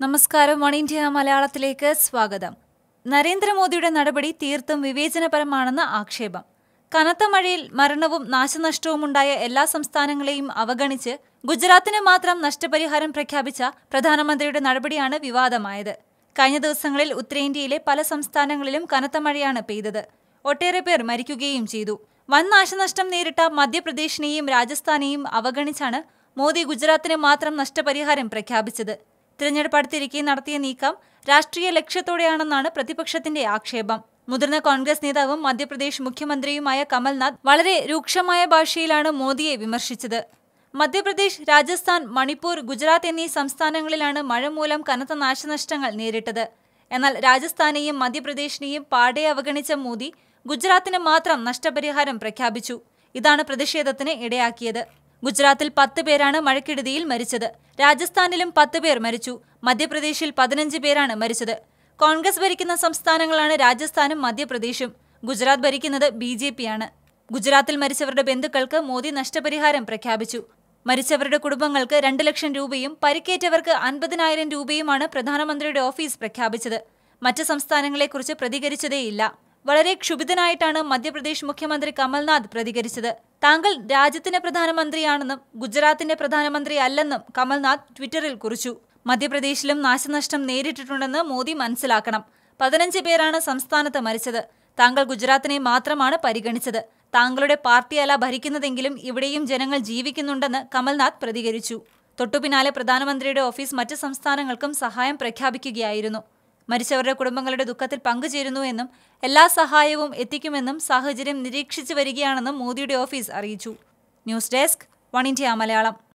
നമസ്കാരം. One India മലയാളത്തിലേക്ക് സ്വാഗതം. നരേന്ദ്രമോദിയുടെ നടപടി തീർത്തും വിവേചനപരമാണെന്ന് ആക്ഷേപം. കനത്ത മഴയിൽ മരണവും നാശനഷ്ടവും ഉണ്ടായ എല്ലാ സംസ്ഥാനങ്ങളെയും അവഗണിച്ച് ഗുജറാത്തിന് മാത്രം നഷ്ടപരിഹാരം പ്രഖ്യാപിച്ച പ്രധാനമന്ത്രിയുടെ നടപടിയാണ് വിവാദമായത്. കഴിഞ്ഞ ദിവസങ്ങളിൽ ഉത്തരേന്ത്യയിലെ പല സംസ്ഥാനങ്ങളിലും കനത്ത മഴയാണ് പെയ്തത്. ഒട്ടേറെ പേർ മരിക്കുകയും ചെയ്തു. വൻ നാശനഷ്ടം നേരിട്ട മധ്യപ്രദേശിനെയും രാജസ്ഥാനെയും അവഗണിച്ചാണ് മോദി ഗുജറാത്തിന് മാത്രം നഷ്ടപരിഹാരം പ്രഖ്യാപിച്ചത്. തിരഞ്ഞെടുപ്പ് അടുത്തിരിക്കെ നടത്തിയ നീക്കം രാഷ്ട്രീയ ലക്ഷ്യത്തോടെയാണെന്നാണ് പ്രതിപക്ഷത്തിന്റെ ആക്ഷേപം. മുതിർന്ന കോൺഗ്രസ് നേതാവും മധ്യപ്രദേശ് മുഖ്യമന്ത്രിയുമായ കമൽനാഥ് വളരെ രൂക്ഷമായ ഭാഷയിലാണ് മോദിയെ വിമർശിച്ചത്. മധ്യപ്രദേശ് രാജസ്ഥാൻ മണിപ്പൂർ ഗുജറാത്ത് എന്നീ സംസ്ഥാനങ്ങളിലാണ് മഴ മൂലം കനത്ത നാശനഷ്ടങ്ങൾ നേരിട്ടത്. എന്നാൽ രാജസ്ഥാനെയും മധ്യപ്രദേശിനെയും പാടെ അവഗണിച്ച മോദി ഗുജറാത്തിന് മാത്രം നഷ്ടപരിഹാരം പ്രഖ്യാപിച്ചു. ഇതാണ് പ്രതിഷേധത്തിന് ഇടയാക്കിയത്. ഗുജറാത്തിൽ പത്ത് പേരാണ് മഴക്കെടുതിയിൽ മരിച്ചത്. രാജസ്ഥാനിലും പത്ത് പേർ മരിച്ചു. മധ്യപ്രദേശിൽ പതിനഞ്ച് പേരാണ് മരിച്ചത്. കോൺഗ്രസ് ഭരിക്കുന്ന സംസ്ഥാനങ്ങളാണ് രാജസ്ഥാനും മധ്യപ്രദേശും. ഗുജറാത്ത് ഭരിക്കുന്നത് ബി ജെ ഗുജറാത്തിൽ മരിച്ചവരുടെ ബന്ധുക്കൾക്ക് മോദി നഷ്ടപരിഹാരം പ്രഖ്യാപിച്ചു. മരിച്ചവരുടെ കുടുംബങ്ങൾക്ക് രണ്ട് ലക്ഷം രൂപയും പരിക്കേറ്റവർക്ക് അൻപതിനായിരം രൂപയുമാണ് പ്രധാനമന്ത്രിയുടെ ഓഫീസ് പ്രഖ്യാപിച്ചത്. മറ്റ് സംസ്ഥാനങ്ങളെക്കുറിച്ച് പ്രതികരിച്ചതേയില്ല. വളരെ ക്ഷുഭിതനായിട്ടാണ് മധ്യപ്രദേശ് മുഖ്യമന്ത്രി കമൽനാഥ് പ്രതികരിച്ചത്. താങ്കൾ രാജ്യത്തിന്റെ പ്രധാനമന്ത്രിയാണെന്നും ഗുജറാത്തിന്റെ പ്രധാനമന്ത്രി അല്ലെന്നും കമൽനാഥ് ട്വിറ്ററിൽ കുറിച്ചു. മധ്യപ്രദേശിലും നാശനഷ്ടം നേരിട്ടിട്ടുണ്ടെന്ന് മോദി മനസ്സിലാക്കണം. പതിനഞ്ച് പേരാണ് സംസ്ഥാനത്ത് മരിച്ചത്. താങ്കൾ ഗുജറാത്തിനെ മാത്രമാണ് പരിഗണിച്ചത്. താങ്കളുടെ പാർട്ടിയല്ല ഭരിക്കുന്നതെങ്കിലും ഇവിടെയും ജനങ്ങൾ ജീവിക്കുന്നുണ്ടെന്ന് കമൽനാഥ് പ്രതികരിച്ചു. തൊട്ടുപിന്നാലെ പ്രധാനമന്ത്രിയുടെ ഓഫീസ് മറ്റ് സംസ്ഥാനങ്ങൾക്കും സഹായം പ്രഖ്യാപിക്കുകയായിരുന്നു. മരിച്ചവരുടെ കുടുംബങ്ങളുടെ ദുഃഖത്തിൽ പങ്കുചേരുന്നു എന്നും എല്ലാ സഹായവും എത്തിക്കുമെന്നും സാഹചര്യം നിരീക്ഷിച്ചു വരികയാണെന്നും മോദിയുടെ ഓഫീസ് അറിയിച്ചു. News desk one India Malayalam.